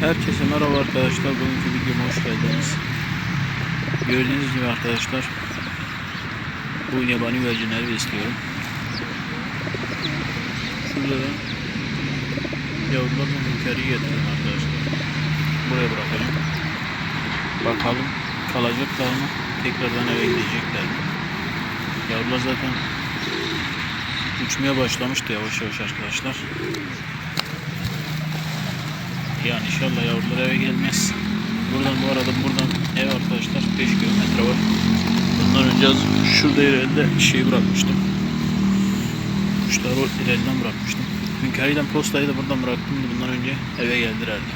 Herkese merhaba arkadaşlar. Bugünkü videoma hoş geldiniz. Gördüğünüz gibi arkadaşlar bu yabani güvercinleri besliyorum. Şurada da yavrularla hünkârı getirdim arkadaşlar. Buraya bırakalım. Bakalım kalacaklar mı? Tekrardan eve gidecekler mi? Yavrular zaten uçmaya başlamıştı yavaş yavaş arkadaşlar. Yani inşallah yavrular eve gelmez. Buradan bu arada buradan ev arkadaşlar 5 kilometre var. Bundan önce az şurada ileride şey bırakmıştım. Kuşları ileriden bırakmıştım. Hünkârı'dan postayı da buradan bıraktım. Bundan önce eve geldilerdi.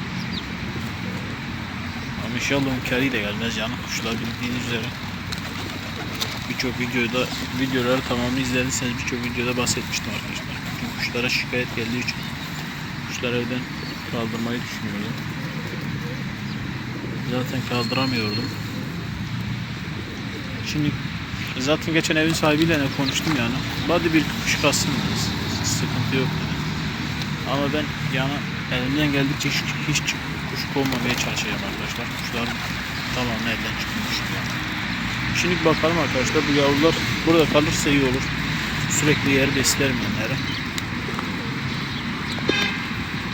Ama inşallah Hünkârı da gelmez yani kuşlar bildiğiniz üzere. Birçok videoda videoları tamamını izlediyseniz birçok videoda bahsetmiştim arkadaşlar. Çünkü kuşlara şikayet geldiği için kuşları evden kaldırmayı düşünüyordum. Zaten kaldıramıyordum. Şimdi zaten geçen evin sahibiyle ne konuştum yani. Hadi bir kalsın dedi. Sıkıntı yok dedi. Ama ben yani elimden geldikçe hiç, hiç kuş kovmamaya çalışacağım arkadaşlar. Kuşlar tamamen elden çıkmış. Şimdi bakalım arkadaşlar bu yavrular burada kalırsa iyi olur. Sürekli yer beslerim onları.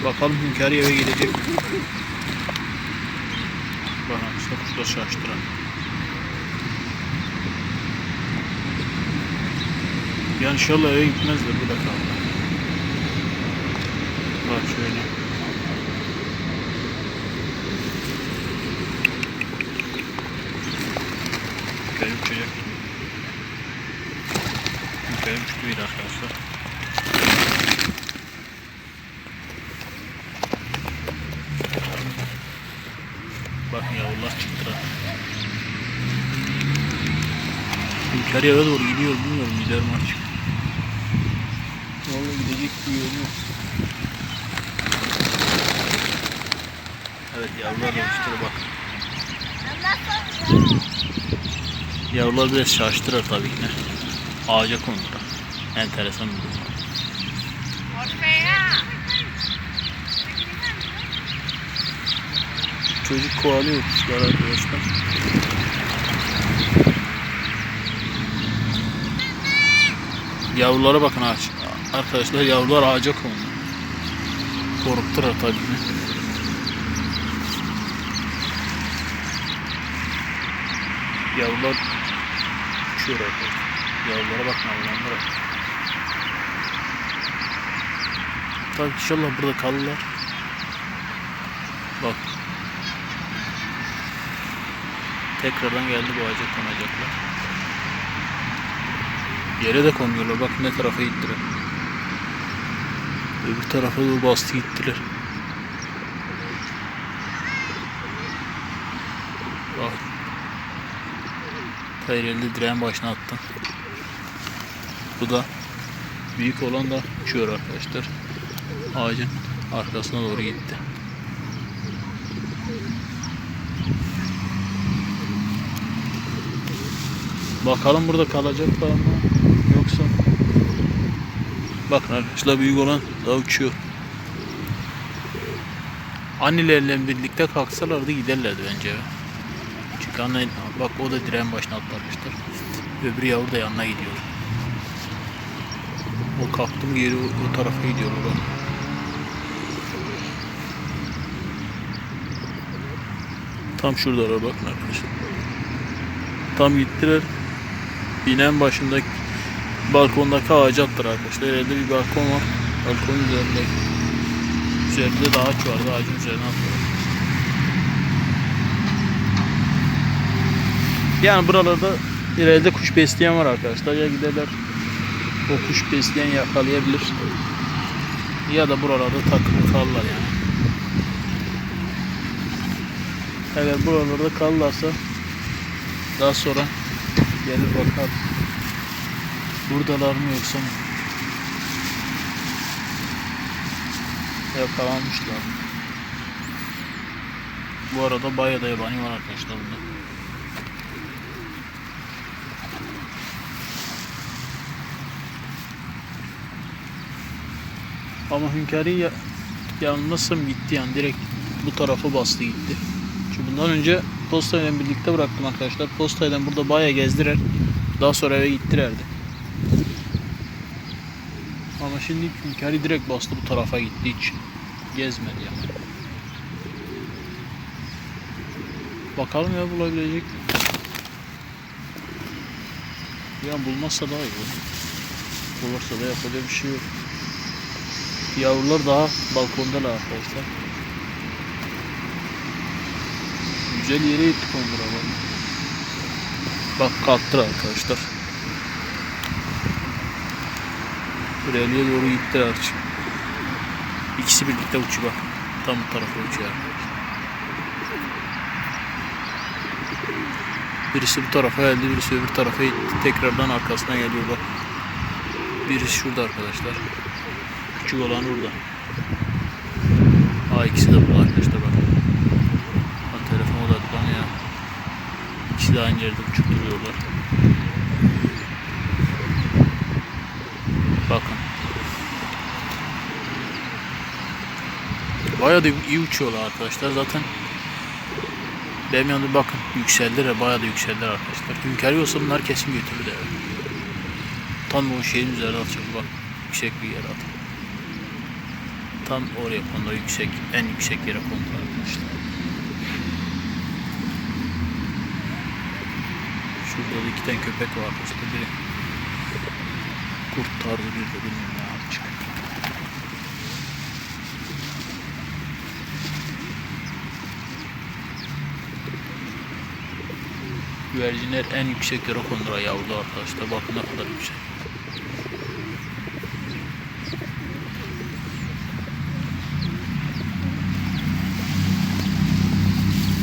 Bakalım hünkârı eve gelecek mi? Bakın işte kuşlar şaştıran. Yani inşallah eve gitmezler burada kaldı. Bak şöyle. Hünkârı uçacak. Hünkârı uçtu bir arkadaşlar. Bakın yavrular çıktılar. Hünkârı eve doğru gidiyor bilmiyorum gider mi artık. Vallahi gidecek gibi görünüyor. Evet yavrular uçtular bak. Yavrular biraz şaştılar tabii ki. Ağaca kondular. Enteresan bir durum. Çocuk kovalıyor kuşlar arkadaşlar. Yavrulara bakın ağaç. Arkadaşlar yavrular ağaca kondu. Korktular tabii. Yavrular uçuyor arkadaşlar. Yavrulara bakın yavrulara. Tabii inşallah burada kalırlar. Bak. Tekrardan geldi bu ağaca konacaklar. Yere de konuyorlar. Bak ne tarafa gittiler. Öbür tarafa doğru bastı gittiler. Bak. Hayır elde direğin başına attım. Bu da büyük olan da uçuyor arkadaşlar. Ağacın arkasına doğru gitti. Bakalım burada kalacaklar mı yoksa Bakın arkadaşlar büyük olan da uçuyor. Annelerle birlikte kalksalardı giderlerdi bence. Çünkü anne bak o da direğin başına attı arkadaşlar. Öbür yavru da yanına gidiyor. O kalktım geri o, o tarafa gidiyor bak. Tam şuradalar bakın arkadaşlar. Tam gittiler. Binen başındaki balkondaki attılar arkadaşlar. Herhalde bir balkon var. Balkonun üzerinde. Üzerinde de ağaç vardı. Ağacın üzerine attılar. Yani buralarda ileride kuş besleyen var arkadaşlar. Ya giderler o kuş besleyen yakalayabilir. Ya da buralarda takılı kalırlar yani. Eğer buralarda kalırlarsa daha sonra gelir bakar. Buradalar mı yoksa mı? Yakalanmışlar. Bu arada bayağı da yabani var arkadaşlar burada. Ama hünkârı ya, yanılmazsam gitti yani direkt bu tarafa bastı gitti. Çünkü bundan önce postayla birlikte bıraktım arkadaşlar. Postayla burada bayağı gezdirer. Daha sonra eve gittirerdi. Ama şimdi Hünkari direkt bastı bu tarafa gitti hiç gezmedi yani. Bakalım ya bulabilecek mi? An bulmazsa daha iyi olur. Bulursa da yapacak bir şey yok. Yavrular daha balkondalar arkadaşlar. Güzel yere gittik onlara bak. Kalktılar arkadaşlar. Buraya doğru gittiler artık. İkisi birlikte uçuyor bak. Tam bu tarafa uçuyor. Birisi bu tarafa geldi, birisi öbür tarafa gitti. Tekrardan arkasına geliyor bak. Birisi şurada arkadaşlar. Küçük olan orada. Aa ikisi de burada arkadaşlar bak. Ha, telefon odaklan ya. İkisi de aynı yerde uçup duruyorlar. Bakın. Bayağı da iyi uçuyorlar arkadaşlar zaten. Benim yanımda bakın yükseldiler bayağı da yükseldiler arkadaşlar. Hünkârı olsa bunlar kesin götürür de. Tam o şeyin üzerine atacak bak. Yüksek bir yere at. Tam oraya kondu yüksek en yüksek yere kondu arkadaşlar. Şurada da iki tane köpek var arkadaşlar. Biri kurt tarzı bir de bilmiyorum ne yapacak. Güvercinler en yüksek yere kondular yavruda arkadaşlar. Bakın ne kadar yüksek.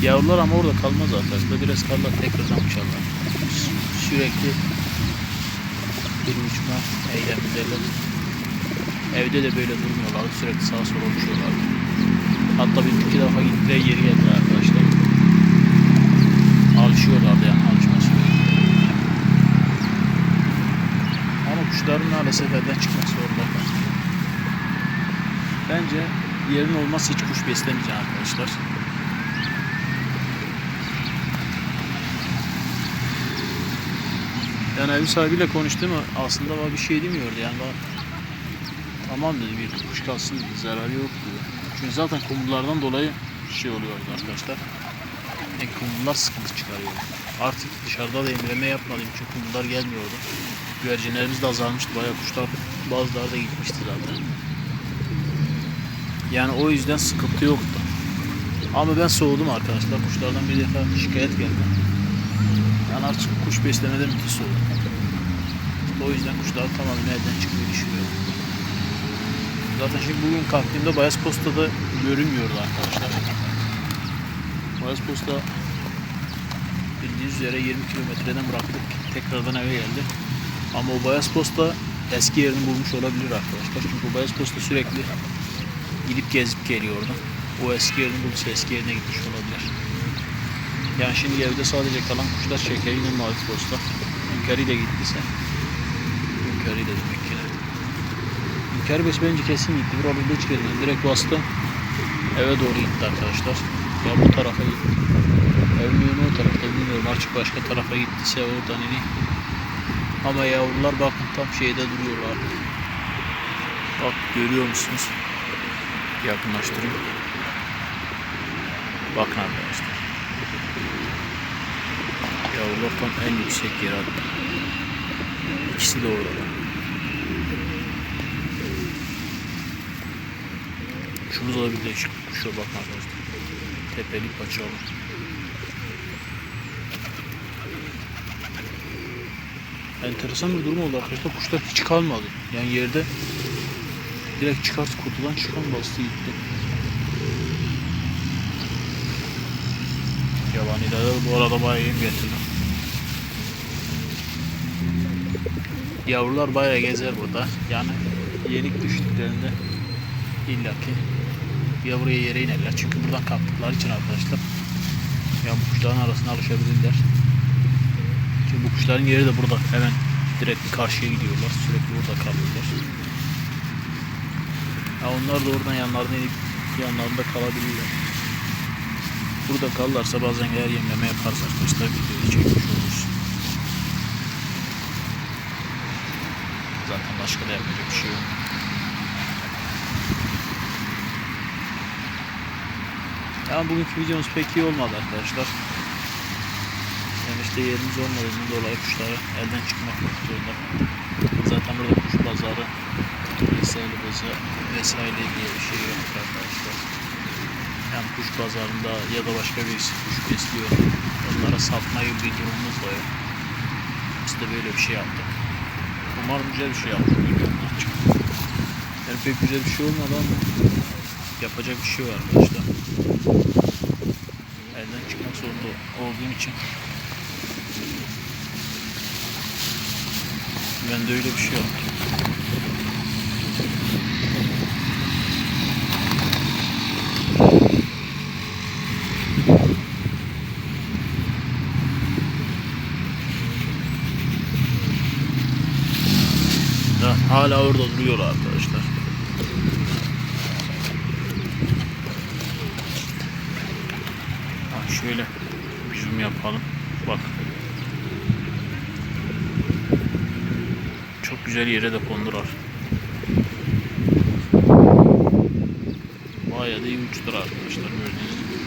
Yavrular ama orada kalmaz arkadaşlar. Biraz kalırlar tekrardan uçarlar. Sürekli bir uçma eylemindeler. Evde de böyle durmuyorlar. Sürekli sağa sola uçuyorlar. Hatta bir iki defa gittiler geri geldiler arkadaşlar. Alışıyorlardı yani alışması. Ama kuşların maalesef evden çıkmak zorunda. Bence yerin olmazsa hiç kuş beslemeyeceğim arkadaşlar. Yani ev sahibiyle konuştum aslında bana bir şey demiyordu yani bana, tamam dedi bir kuş kalsın dedi zararı yok dedi. Çünkü zaten kumrulardan dolayı şey oluyordu arkadaşlar. Yani kumrular sıkıntı çıkarıyor. Artık dışarıda da emleme yapmadığım için kumrular gelmiyordu. Güvercinlerimiz de azalmıştı bayağı kuşlar bazıları da gitmişti zaten. Yani o yüzden sıkıntı yoktu. Ama ben soğudum arkadaşlar. Kuşlardan bir defa şikayet geldi. Artık kuş beslemeden müthiş soğudum. O yüzden kuşlar tamamen elden çıkmayı düşünüyorum. Zaten şimdi bugün kalktığımda Bayaz Posta'da görünmüyordu arkadaşlar. Bayaz Posta bildiğiniz üzere 20 kilometreden bıraktık. Tekrardan eve geldi. Ama o Bayaz Posta eski yerini bulmuş olabilir arkadaşlar. Çünkü o Bayaz Posta sürekli gidip gezip geliyordu. O eski yerini bulsa eski yerine gitmiş olabilir. Yani şimdi evde sadece kalan kuşlar şekeriyle mavi posta. Hünkari de gittiyse. Hünkari de demek ki. Hünkari beş bence kesin gitti. Buralarda hiç gelmedi. Direkt bastı. Eve doğru gitti arkadaşlar. Ya bu tarafa gitti. Evin yönü o tarafta bilmiyorum. Artık başka tarafa gittiyse oradan ini. Ama yavrular bakın tam şeyde duruyorlar. Bak görüyor musunuz? Yakınlaştırayım. Bakın arkadaşlar. Yavrular tam en yüksek yere attı. İkisi de orada. Şurada da bir değişik kuş var bakın arkadaşlar. Tepelik paçalı. Enteresan bir durum oldu arkadaşlar. Kuşlar hiç kalmadı. Yani yerde direkt çıkart kutudan çıkan bastı gitti. Yabanilere bu arada bayağı yem getirdim. Yavrular bayağı gezer burada. Yani yenik düştüklerinde illaki yavruya yere inerler. Çünkü buradan kaptıkları için arkadaşlar. Yani bu kuşların arasına alışabilirler. Çünkü bu kuşların yeri de burada. Hemen direkt karşıya gidiyorlar. Sürekli burada kalıyorlar. Ya onlar da oradan yanlarına inip yanlarında kalabilirler. Burada kalırlarsa bazen yer yemleme yaparız arkadaşlar. Videoyu çekmiş oluruz. Zaten başka da yapacak bir şey yok. Yani bugünkü videomuz pek iyi olmadı arkadaşlar. Yani işte yerimiz olmadığından dolayı kuşları elden çıkmak zorunda. Zaten burada kuş pazarı vesaire, vesaire diye bir şey yok arkadaşlar. Hem kuş pazarında ya da başka birisi kuş besliyor. Onlara satma gibi bir durumumuz da yok. Biz de böyle bir şey yaptık. Umarım güzel bir şey yaptık. Bilmiyorum artık. Yani pek güzel bir şey olmadı ama yapacak bir şey var arkadaşlar. Elden çıkmak zorunda olduğum için ben de öyle bir şey yaptım. Ha, hala orada duruyor arkadaşlar. Ha, şöyle bir zoom yapalım. Bak. Çok güzel yere de kondular. Bayağı da iyi uçtular arkadaşlar gördüğünüz gibi.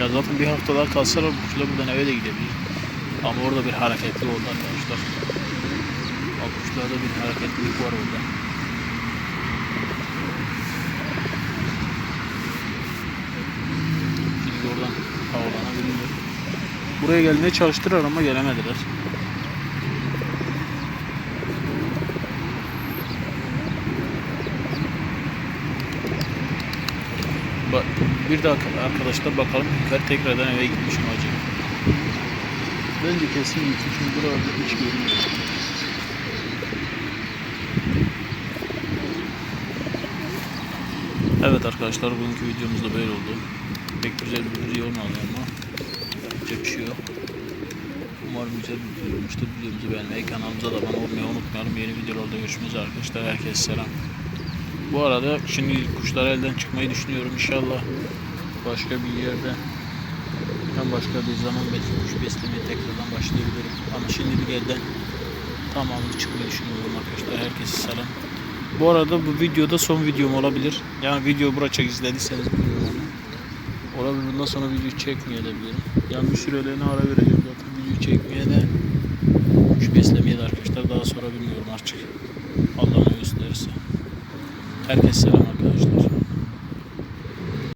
Ya zaten bir hafta daha kalsalar bu kuşlar buradan eve de gidebilir. Ama orada bir hareketli oldu arkadaşlar. Bak kuşlarda bir hareketlilik var orada. Şimdi oradan havalanabilirler. Buraya gelmeye çalıştılar ama gelemediler. Bir de arkadaşlar bakalım Hünkar tekrardan eve gitmiş mi acaba? Bence kesin gitmiş. Burada hiç görünmüyor. Evet arkadaşlar bugünkü videomuz da böyle oldu. Pek güzel bir video olmadı ama yapacak bir şey yok. Umarım güzel bir video olmuştur. Videomuzu beğenmeyi, kanalımıza da abone olmayı unutmayalım. Yeni videolarda görüşmek üzere arkadaşlar. Herkese selam. Bu arada şimdi kuşlar elden çıkmayı düşünüyorum. İnşallah başka bir yerde ben başka bir zaman belki kuş beslemeye tekrardan başlayabilirim. Ama şimdilik elden tamamını çıkmayı düşünüyorum arkadaşlar. Herkese selam. Bu arada bu videoda son videom olabilir. Yani video çek izlediyseniz bilmiyorum. Olabilir. Bundan sonra video çekmeye de bilirim. Yani bir süreliğine ara vereceğim zaten video çekmeye de. Kuş beslemeye de arkadaşlar. Daha sonra bilmiyorum artık. Allah ne gösterirse. Herkese selam arkadaşlar.